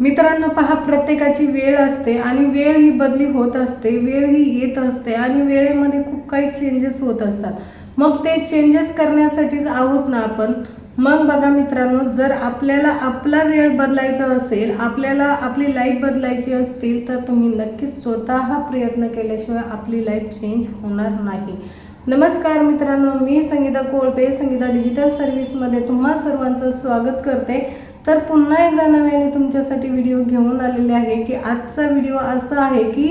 मित्रांनो पहा प्रत्येकाची वेळ असते आणि वेळ ही बदली होत असते. वेळ ही येत असते आणि वेळेमध्ये खूप काही चेंजेस होत असतात. मग ते चेंजेस करण्यासाठीच आहोत ना आपण? मग बघा मित्रांनो जर आपल्याला आपला वेळ बदलायचा असेल आपल्याला आपली लाईफ बदलायची असतील तर तुम्ही नक्कीच स्वतः प्रयत्न केल्याशिवाय आपली लाईफ चेंज होणार नाही. नमस्कार मित्रांनो मी संगीता कोळपे संगीता डिजिटल सर्व्हिसमध्ये तुम्हा सर्वांचं स्वागत करते. तर पुन्हा एकदा नव्याने तुमच्यासाठी व्हिडिओ घेऊन आलेले आहे की आजचा व्हिडिओ असा आहे की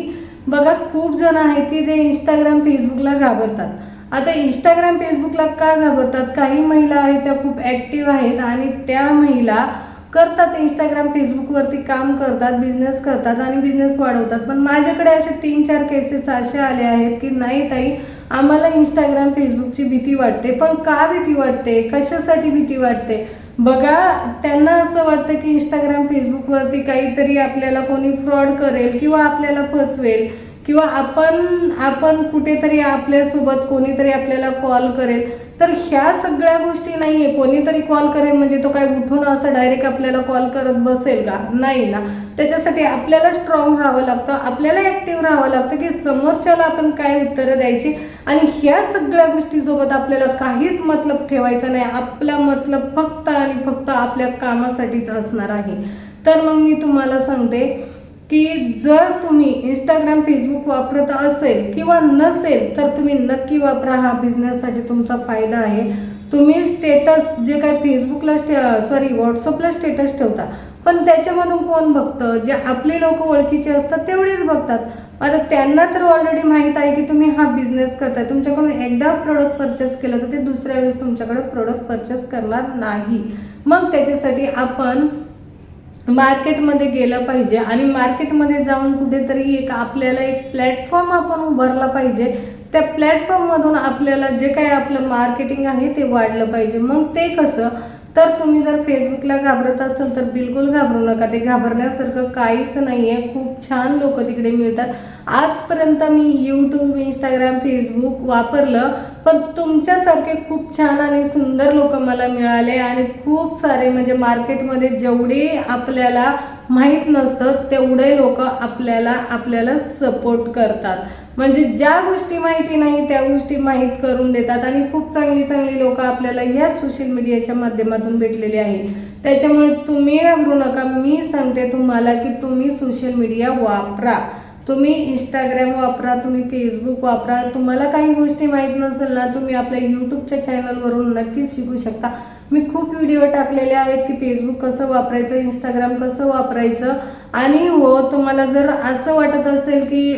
बघा खूप जण आहेत की ते इंस्टाग्राम फेसबुकला घाबरतात. आता इंस्टाग्राम फेसबुकला का घाबरतात? काही महिला आहेत त्या खूप ॲक्टिव्ह आहेत आणि त्या महिला करतात इंस्टाग्राम फेसबुकवरती काम करतात बिझनेस करतात आणि बिझनेस वाढवतात. पण माझ्याकडे असे तीन चार केसेस असे आले आहेत की नाही ताई आम्हाला इंस्टाग्राम फेसबुकची भीती वाटते. पण का भीती वाटते? कशासाठी भीती वाटते? बघा त्यांना असं वाटतं की इंस्टाग्राम फेसबुकवरती काहीतरी आपल्याला कोणी फ्रॉड करेल किंवा आपल्याला फसवेल किंवा आपण आपण कुठेतरी आपल्यासोबत कोणीतरी आपल्याला कॉल करेल. तर ह्या सगळ्या गोष्टी नाही आहे कोणीतरी कॉल करेल म्हणजे तो काय उठून असं डायरेक्ट आपल्याला कॉल करत बसेल का? नाही ना. त्याच्यासाठी आपल्याला स्ट्रॉंग राहावं लागतं. आपल्याला ॲक्टिव्ह राहावं लागतं की समोरच्याला आपण काय उत्तरं द्यायची. आणि ह्या सगळ्या गोष्टीसोबत आपल्याला काहीच मतलब ठेवायचा नाही. आपला मतलब फक्त आणि फक्त आपल्या कामासाठीच असणार आहे. तर मग मी तुम्हाला सांगते की जर तुम्ही इंस्टाग्राम फेसबुक वापरत असेल किंवा नसेल तर तुम्ही नक्की वापरा हा बिझनेससाठी तुमचा फायदा आहे. तुम्ही स्टेटस जे काय फेसबुकला स्टे सॉरी व्हॉट्सअपला स्टेटस ठेवता पण त्याच्यामधून कोण बघतं? जे आपले लोक ओळखीचे असतात तेवढेच बघतात. आता त्यांना तर ऑलरेडी माहीत आहे की तुम्ही हा बिझनेस करताय. तुमच्याकडून एकदा प्रोडक्ट परचेस केलं तर ते दुसऱ्या वेळेस तुमच्याकडे प्रोडक्ट परचेस करणार नाही. मग त्याच्यासाठी आपण मार्केटमध्ये गेलं पाहिजे आणि मार्केटमध्ये जाऊन कुठेतरी एक आपल्याला एक प्लॅटफॉर्म आपण उभारला पाहिजे. त्या प्लॅटफॉर्ममधून आपल्याला जे काही आपलं मार्केटिंग आहे ते वाढलं पाहिजे. मग ते कसं? तर तुम्ही जर फेसबुकला घाबरत असाल तर बिलकुल घाबरू नका. ते घाबरण्यासारखं काहीच नाही आहे खूप छान लोक तिकडे मिळतात. आजपर्यंत मी यूट्यूब इंस्टाग्राम फेसबुक वापरलं पण तुमच्यासारखे खूप छान आणि सुंदर लोक मला मिळाले आणि खूप सारे म्हणजे मार्केटमध्ये जेवढे आपल्याला माहीत नसतं तेवढे लोक आपल्याला आपल्याला सपोर्ट करतात. म्हणजे ज्या गोष्टी माहिती नाही त्या गोष्टी माहीत करून देतात. आणि खूप चांगली चांगली लोक आपल्याला या सोशल मीडियाच्या माध्यमातून भेटलेली आहे त्याच्यामुळे तुम्ही घाबरू नका. मी सांगते तुम्हाला की तुम्ही सोशल मीडिया वापरा. तुम्ही इंस्टाग्राम वापरा तुम्ही फेसबुक वापरा. तुम्हाला काही गोष्टी माहीत नसेल ना तुम्ही आपल्या यूट्यूबच्या चॅनलवरून नक्कीच शिकू शकता. मी खूप व्हिडिओ टाकलेले आहेत की फेसबुक कसं वापरायचं इंस्टाग्राम कसं वापरायचं. आणि हो तुम्हाला जर असं वाटत असेल की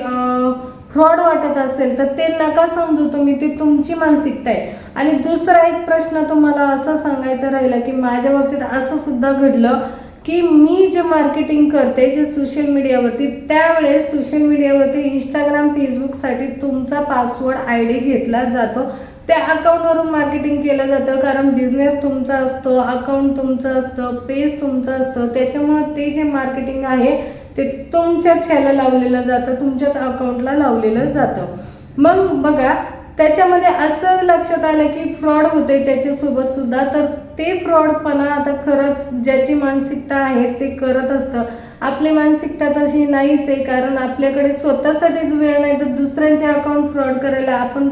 फ्रॉड वाटत असेल तर ते नका समजू तुम्ही ती तुमची मानसिकता आहे. आणि दुसरा एक प्रश्न तुम्हाला असं सांगायचं राहिलं की माझ्या बाबतीत असं सुद्धा घडलं की मी जे मार्केटिंग करते जे सोशल मीडियावरती त्यावेळेस सोशल मीडियावरती इंस्टाग्राम फेसबुकसाठी तुमचा पासवर्ड आय डी घेतला जातो. त्या अकाउंटवरून मार्केटिंग केलं जातं कारण बिझनेस तुमचा असतो अकाउंट तुमचं असतं पेज तुमचं असतं. त्याच्यामुळं ते जे मार्केटिंग आहे ते तुमच्याच ह्याला लावलेलं जातं तुमच्याच अकाउंटला लावलेलं जातं. मग बघा त्याच्यामध्ये असं लक्षात आलं की फ्रॉड होते त्याच्यासोबत सुद्धा तर ते फ्रॉडपणा आता खरंच ज्याची मानसिकता आहे ते करत असतं. आपली मानसिकता तशी नाहीच आहे कारण आपल्याकडे स्वतःसाठीच वेळ नाही तर दुसऱ्यांचे अकाउंट फ्रॉड करायला आपण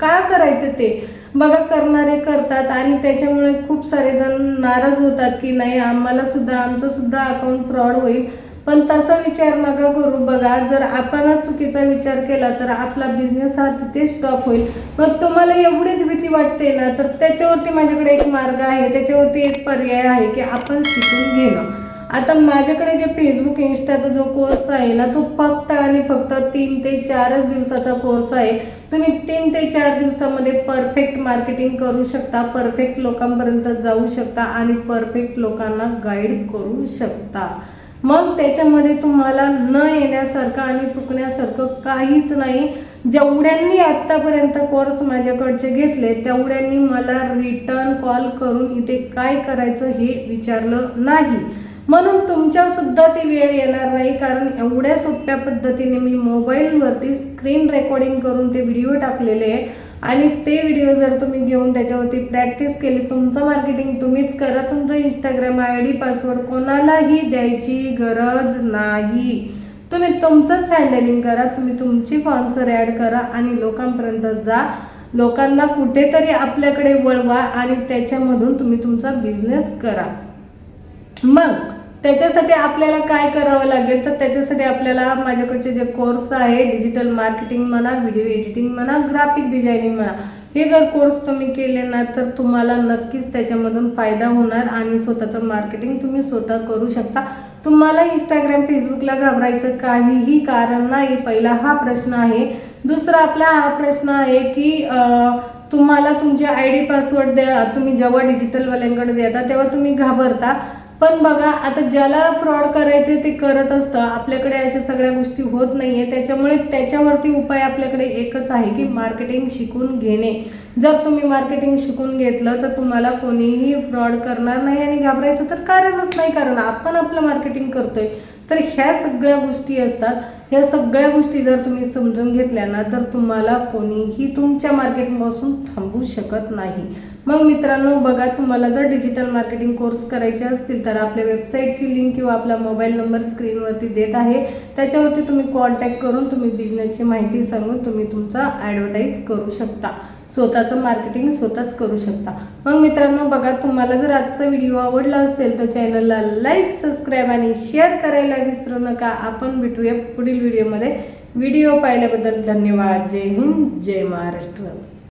का करायचं ते? बघा करणारे करतात आणि त्याच्यामुळे खूप सारे जण नाराज होतात की नाही आम्हाला सुद्धा आमचं सुद्धा अकाउंट फ्रॉड होईल. पण तसा विचार नका करू. बघा जर आपणच चुकीचा विचार केला तर आपला बिझनेस हा तिथे स्टॉप होईल. मग तुम्हाला एवढीच भीती वाटते ना तर त्याच्यावरती माझ्याकडे एक मार्ग आहे. त्याच्यावरती एक पर्याय आहे की आपण शिकून घेणं. आता माझ्याकडे जे फेसबुक इन्स्टाचा जो कोर्स आहे ना तो फक्त आणि फक्त तीन ते चारच दिवसाचा कोर्स आहे. तुम्ही तीन ते चार दिवसामध्ये परफेक्ट मार्केटिंग करू शकता परफेक्ट लोकांपर्यंत जाऊ शकता आणि परफेक्ट लोकांना गाईड करू शकता. मग त्याच्यामध्ये तुम्हाला न येण्यासारखं आणि चुकण्यासारखं काहीच नाही. जेवढ्यांनी आत्तापर्यंत कोर्स माझ्याकडचे घेतले तेवढ्यांनी मला रिटर्न कॉल करून इथे काय करायचं हे विचारलं नाही. म्हणून तुमच्यासुद्धा ती वेळ येणार नाही कारण एवढ्या सोप्या पद्धतीने मी मोबाईलवरती स्क्रीन रेकॉर्डिंग करून ते व्हिडिओ टाकलेले आहे. आणि ते व्हिडिओ जर तुम्ही घेऊन त्याच्यावरती प्रॅक्टिस केली तुमचं मार्केटिंग तुम्हीच करा. तुमचं इंस्टाग्राम आय डी पासवर्ड कोणालाही द्यायची गरज नाही. तुम्ही तुमचंच हँडलिंग करा तुम्ही तुमची स्पॉन्सर ॲड करा आणि लोकांपर्यंत जा. लोकांना कुठेतरी आपल्याकडे वळवा आणि त्याच्यामधून तुम्ही तुमचा बिझनेस करा. मग त्याच्यासाठी आपल्याला काय करावं लागेल? तर त्याच्यासाठी आपल्याला माझ्याकडचे जे कोर्स आहे डिजिटल मार्केटिंग म्हणा व्हिडिओ एडिटिंग म्हणा ग्राफिक डिझायनिंग म्हणा हे जर कोर्स तुम्ही केले ना तर तुम्हाला नक्कीच त्याच्यामधून फायदा होणार आणि स्वतःचं मार्केटिंग तुम्ही स्वतः करू शकता. तुम्हाला इंस्टाग्राम फेसबुकला घाबरायचं काहीही कारण नाही. पहिला हा प्रश्न आहे. दुसरा आपला हा प्रश्न आहे की तुम्हाला तुमचे आय डी पासवर्ड द्या तुम्ही जेव्हा डिजिटलवाल्यांकडे देता तेव्हा तुम्ही घाबरता. पण बघा आता ज्याला फ्रॉड करायचे ते करत असतं आपल्याकडे अशा सगळ्या गोष्टी होत नाहीये. त्याच्यामुळे त्याच्यावरती उपाय आपल्याकडे एकच आहे की मार्केटिंग शिकून घेणे. जर तुम्ही मार्केटिंग शिकून घेतलं तर तुम्हाला कोणीही फ्रॉड करणार नाही आणि घाबरायचं तर कारणच नाही. कारण आपण आपलं मार्केटिंग करतोय. तर ह्या सगळ्या गोष्टी असतात. ह्या सगळ्या गोष्टी जर तुम्ही समजून घेतल्या ना तर तुम्हाला कोणीही तुमच्या मार्केटिंगपासून थांबू शकत नाही. मग मित्रांनो बघा तुम्हाला जर डिजिटल मार्केटिंग कोर्स करायचे असतील तर आपल्या वेबसाईटची लिंक किंवा आपला मोबाईल नंबर स्क्रीनवरती देत आहे. त्याच्यावरती तुम्ही कॉन्टॅक्ट करून तुम्ही बिझनेसची माहिती सांगून तुम्ही तुमचा ॲडव्हर्टाईज करू शकता. स्वतःचं मार्केटिंग स्वतःच करू शकता. मग मित्रांनो बघा तुम्हाला जर आजचा व्हिडिओ आवडला असेल तर चॅनलला लाईक सबस्क्राईब आणि शेअर करायला विसरू नका. आपण भेटूया पुढील व्हिडिओमध्ये व्हिडिओ पाहिल्याबद्दल धन्यवाद. जय हिंद जय महाराष्ट्र.